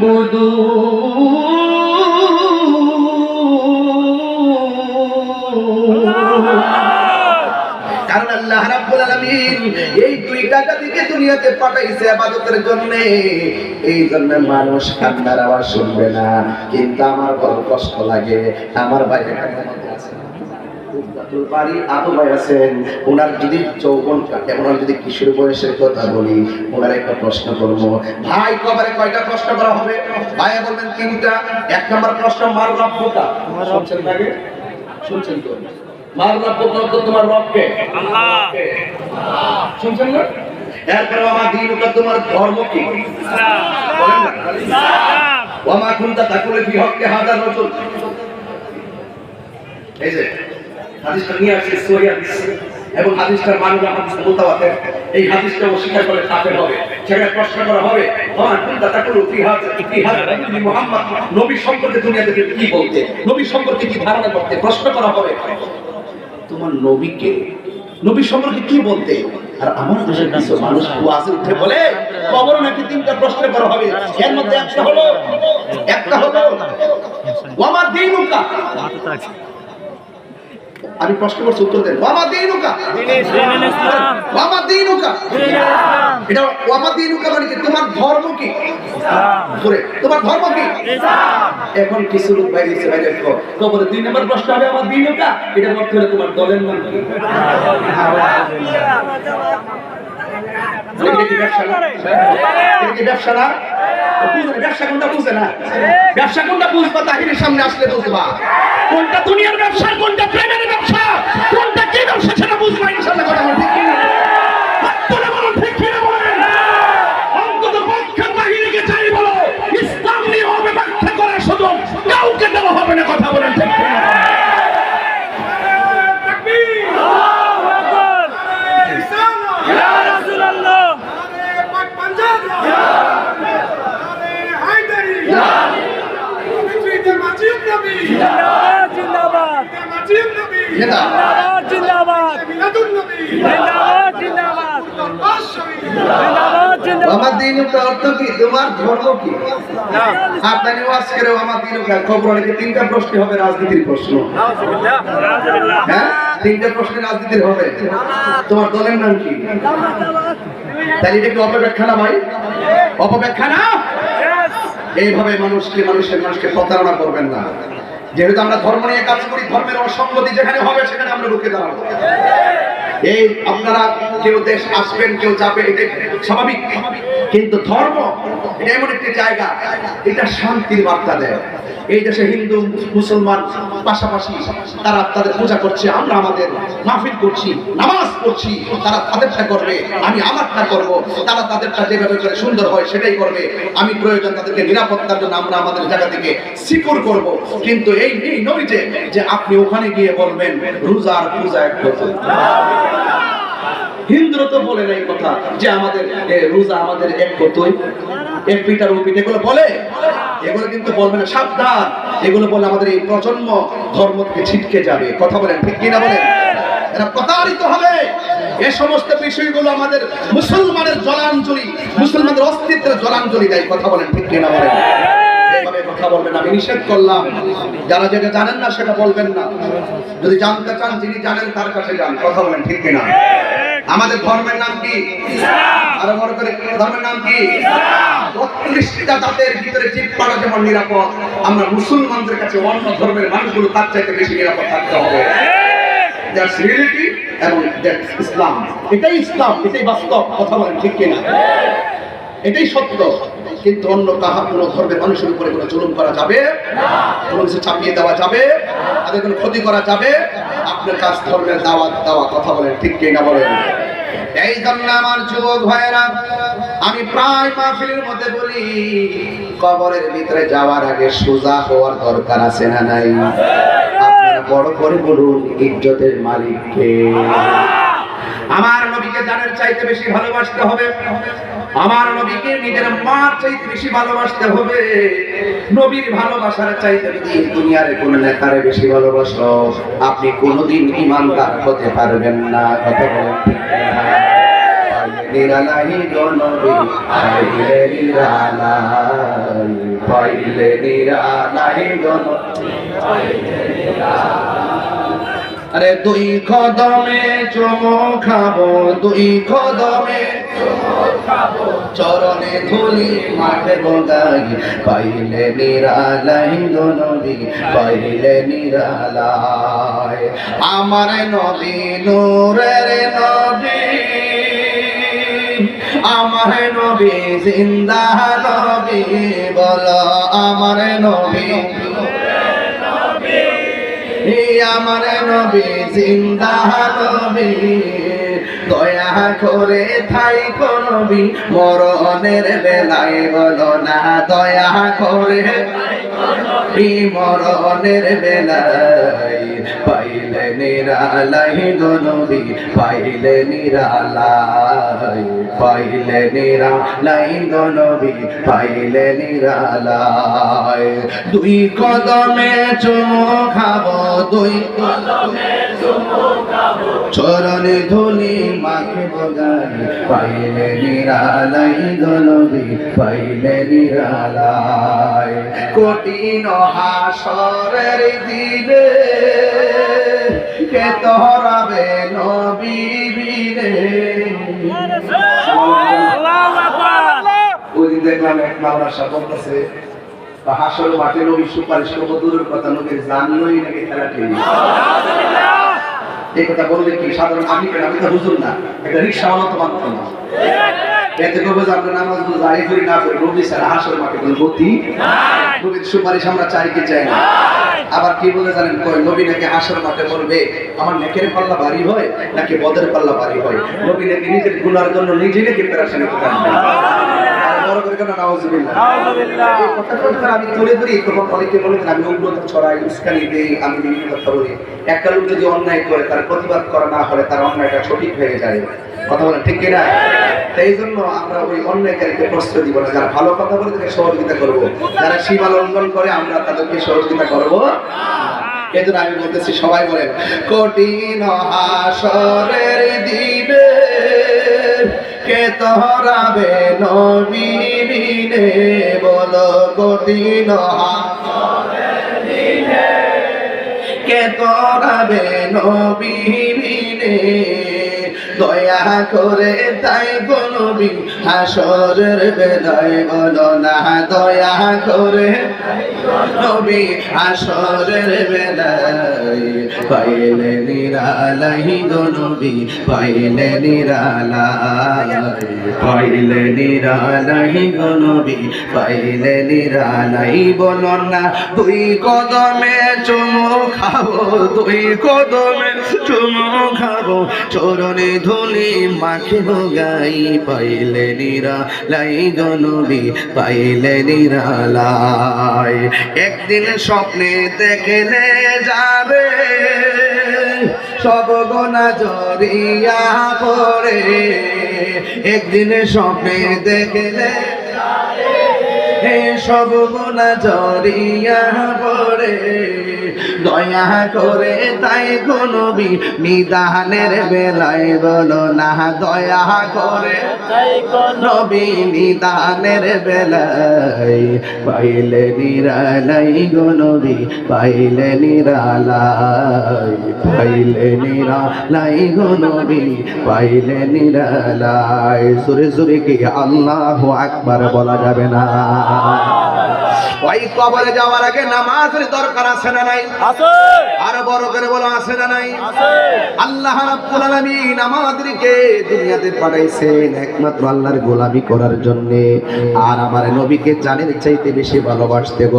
কারণ আল্লাহ রাব্বুল আলামিন এই দুই টাকা থেকে দুনিয়াতে পাঠাইছে ইবাদতের জন্য। এই জন্য মানুষ কান্নার আওয়াজ শুনবে না। কিন্তু আমার বড় কষ্ট লাগে। আমার বাইরে বাড়ি আবু ভাই আছেন। ওনার যদি চৌবনটা ওনার যদি কিশোর বয়সের কথা বলি ওনার একটা প্রশ্ন করব। ভাই কবারে কয়টা প্রশ্ন করা হবে? ভাই বলবেন তিনটা। এক নম্বর প্রশ্ন মার রব্বটা শুনছেন আগে শুনছেন তো? মার রব্বটা তো তোমার রবকে। আল্লাহ। শুনছেন না? এরপরে আমার দিন তোমার ধর্ম কি? বলেন না ওমা কুনতা তাকুলে ফি হাজার রসুল এই যে হাদিসটা নিয়ে আসছে, সহি হাদিস। এবং হাদিসটার মুতাওয়াতির এই হাদিসটা অস্বীকার করে কাফের হবে। প্রশ্ন করা হবে কুনতা তাকুলে ফি মুহাম্মদ? নবী সম্পর্কে কি বলতে, নবী সম্পর্কে কি ধারণা করতে, প্রশ্ন করা হবে। তোমার নবীকে নবী সম্পর্কে কি বলতে? আর আমার দেশের কিছু মানুষ ওয়াজে উঠে বলে, কবর নাকি তিনটা প্রশ্ন করা হবে। এর মধ্যে একটা হলো একটা হলো, ওয়ামা দিনুকা? আমি প্রশ্ন করছি উত্তর দেন। ওয়ামা দিনুকা। ওয়ামা দিনুকা। দিন এটা ওয়ামা দিনুকা মানে কি? তোমার ধর্ম কি? ইসলাম। তোমার ধর্ম কি? এখন কিছু লোক বাইরে এসে বাইরে দেখো দুই নম্বর প্রশ্ন হবে আমার দিনুকা এটা অর্থ হলো তোমার দলের নাম কি? ব্যবসা? না, কোনটা বুঝে না? ব্যবসা কোনটা বুঝবা তাহিরের সামনে আসলে বুঝবা। কোনটা দুনিয়ার ব্যবসা কোনটা প্রেমের ব্যবসা কোনটা কি ব্যবসা সেটা বুঝব ইনশাআল্লাহ কথা বল ঠিক কি না? হাত তুলে বলুন, ঠিক না বলেন? অন্তত পক্ষে বাহিনীকে চাই বলো ইসলাম নিয়ে হবে ব্যাখ্যা করার সুযোগ কাউকে দেওয়া হবে না কথা বলেন ঠিক কি না? ইয়া রাসূলুল্লাহ জিন্দাবাদ জিন্দাবাদ নেতা। জিন্দাবাদ জিন্দাবাদ। জিন্দাবাদ জিন্দাবাদ। জিন্দাবাদ জিন্দাবাদ। আমার দিন অর্থ কি? তোমার ধর্ম কি? আপনার ওয়াজ করে আমার দিন খবর অনেকে তিনটা প্রশ্ন হবে? রাজনীতির প্রশ্ন। হ্যাঁ? তিনটা প্রশ্ন রাজনীতির হবে। তোমার দলের নাম কি? তাহলে এটা কি অপব্যাখ্যা না ভাই? অপব্যাখ্যা না? এইভাবে মানুষকে মানুষের মানুষকে প্রতারণা করবেন না। যেহেতু আমরা ধর্ম নিয়ে কাজ করি, ধর্মের অসঙ্গতি যেখানে হবে, সেখানে আমরা রুখে দাঁড়াবো। এই আপনারা কেউ দেশ আসবেন, কেউ যাবে এটা স্বাভাবিক। কিন্তু ধর্ম, এটা এমন একটি জায়গা, এটা শান্তির বার্তা দেয়। এই দেশে হিন্দু, মুসলমান পাশাপাশি তারা তাদের পূজা করছে, আমরা আমাদের মাহফিল করছি, নামাজ পড়ছি, তারা তাদেরটা করবে, আমি আমারটা করব, তারা তাদেরটা যেভাবে করে সুন্দর হয় সেটাই করবে, আমি প্রয়োজন তাদেরকে নিরাপত্তার জন্য আমরা আমাদের জায়গা থেকে সিকিউর করব। কিন্তু এই এই নয় যে যে আপনি ওখানে গিয়ে বলবেন, রোজার পূজা এক হিন্দুরা তো বলে না এই কথা যে আমাদের রোজা আমাদের এক কতই এক পিটার উপিট এগুলো বলে। এগুলো কিন্তু বলবে না, সাবধান। এগুলো বলে আমাদের এই প্রজন্ম ধর্ম থেকে ছিটকে যাবে। কথা বলেন, ঠিক কিনা বলেন? এরা প্রতারিত হবে। এ সমস্ত বিষয়গুলো আমাদের মুসলমানের জলাঞ্জলি, মুসলমানদের অস্তিত্বের জলাঞ্জলি দেয়। কথা বলেন, ঠিক কিনা বলেন? কথা বলবেন, আমি নিষেধ করলাম। যারা যেটা জানেন না, সেটা বলবেন না। যদি জানতে চান, যিনি জানেন, তার কাছে যান। কথা বলেন, ঠিক কিনা? আমাদের ধর্মের নাম কি? আরও বড় করে ধর্মের নাম কি? বত্রিশটা জাতের ভিতরে জীব পাড়া যেমন নিরাপদ আমরা মুসলমানদের কাছে অন্য ধর্মের মানুষগুলো তার চাইতে বেশি নিরাপদ থাকতে হবে। দ্যাটস রিয়েলিটি এবং দ্যাটস ইসলাম এটাই ইসলাম এটাই বাস্তব কথা বলেন ঠিক কিনা? এটাই সত্য। কিন্তু অন্য কাহা কোনো ধর্মের মানুষের উপরে কোনো জুলুম করা যাবে? কোনো কিছু চাপিয়ে দেওয়া যাবে? তাদের কোনো ক্ষতি করা যাবে? আপনার কাজ ধর্মের দাওয়াত দেওয়া কথা বলেন ঠিক কি না বলেন এই জন্য আমার যুবক ভাইয়েরা, আমি প্রায় মাহফিলের মধ্যে বলি, কবরের ভিতরে যাওয়ার আগে সোজা হওয়ার দরকার আছে না নাই? আপনারা বড় করে বলুন, ইজ্জতের মালিককে আমার নবীকে জানের চাইতে বেশি ভালোবাসতে হবে। আমার নবীকে নিজের মার চাইতে বেশি ভালোবাসতে হবে। নবীর ভালোবাসার চাইতে যদি দুনিয়ার কোন নেতারে বেশি ভালোবাসো, আপনি কোনোদিন ইমানদার হতে পারবেন না। কথা বলেন? নিরালাই নবী, আইলে নিরালাই। পাইলে নিরালাই গণ আরে দুই কদমে চুমো খাব দুই কদমে চরণে ধুলি মাঠে বগাই পাইলে নিরালাই গনবি পাইলে নিরালাই আমার নবী নূরের নবী আমার নবী জিন্দা নবী বলো আমার নবী। আমার নবী জিন্দা নবী দয়া করে থাই নবী, মরণের বেলায় বলো না, দয়া করে মরণের বেলায় পাইলে নিরালাই গো নবী, পাইলে নিরালাই পাইলে নিরালাই গো নবী, পাইলে নিরালাই দুই কদমে চুমো খাব, দুই কদমে চরণে ধুলি মাখে বগাই পাইলে নিরালাই নবী পাইলে নিরালাই। কঠিন হাসরের দিনে কে তোরাবে নবী বিনে ওই দিন দেখলাম এক সাহেব বলতেছে বা হাসর মাঠে নবী সুপারিশ করব দূরের কথা নবীর জানলই নাকি খেলা এই কথা বললে কি সাধারণ আমি কেন আমি তো হুজুর না। একটা রিক্সাওয়ালা তো মানতো না। নামাজ গতি সুপারিশ আমরা চাই না। আবার কি বলে জানেন? নবী নাকি মাঠে বলবে আমার নেকের পাল্লা ভারী হয় নাকি বদের পাল্লা ভারী হয়? নবী নাকি নিজের গুনার জন্য নিজে নাকি পেরাশানি করবেন বড় করে কেন নাউজুবিল্লাহ আলহামদুলিল্লাহ এই কথাটা যখন আমি তুলে ধরি তখন অনেকে বলে আমি উগ্রতা ছড়াই উস্কানি দেই আমি বিভিন্ন কথা বলি একটা লোক যদি অন্যায় করে তার প্রতিবাদ করা না হলে তার অন্যায়টা সঠিক হয়ে যায়। কথা বলেন ঠিক কিনা? এই জন্য আমরা ওই অন্যায়কারীকে প্রশ্রয় দিব না। যারা ভালো কথা বলে তাদেরকে সহযোগিতা করব। যারা সীমা লঙ্ঘন করে আমরা তাদেরকে সহযোগিতা করব এই জন্য আমি বলতেছি সবাই বলেন কঠিন হাসরের দিবে কে তোরাবে নবী বিনে বলো কঠিন কে তোরাবে নবী বিনে দয়া করে তাই নবী, হাসরের বেলায় বলো না। দয়া করে নবী, হাসরের বেলায় পাইলে নিরালাই গো নবী, পাইলে নিরালাই পাইলে নিরালাই গো নবী, পাইলে নিরালাই বলো না দুই কদমে চুমু খাব, দুই কদমে চুমু খাব, চরণে ধুলি মাখে গাই। পাইলে নিরালাই গো নবী, পাইলে নিরালাই একদিন স্বপ্নে দেখলে যাবে সব গোনা জড়িয়া পড়ে। একদিন স্বপ্নে দেখলে হে সব গুণা জড়িয়া পড়ে। দয়া করে তাই নবী নিদানের বেলায় বলো না। দয়া করে নবী নিদানের বেলায়। পাইলে নিরালাই গো নবী পাইলে নিরালাই। পাইলে নিরালাই গো নবী পাইলে নিরালাই। সুরে সুরে কি আল্লাহ আকবার বলা যাবে না। ওই কবরে যাওয়ার আগে নামাজের দরকার আছে না নাই? আছে। আর বড় করে বলো আছে না নাই? আছে। আল্লাহ রাব্বুল আলামিন আমাদেরকে দুনিয়াতে পাঠাইছেন একমাত্র আল্লাহর গোলামি করার জন্য। আর আমার নবীকে জানের চাইতে বেশি ভালোবাসতে গো।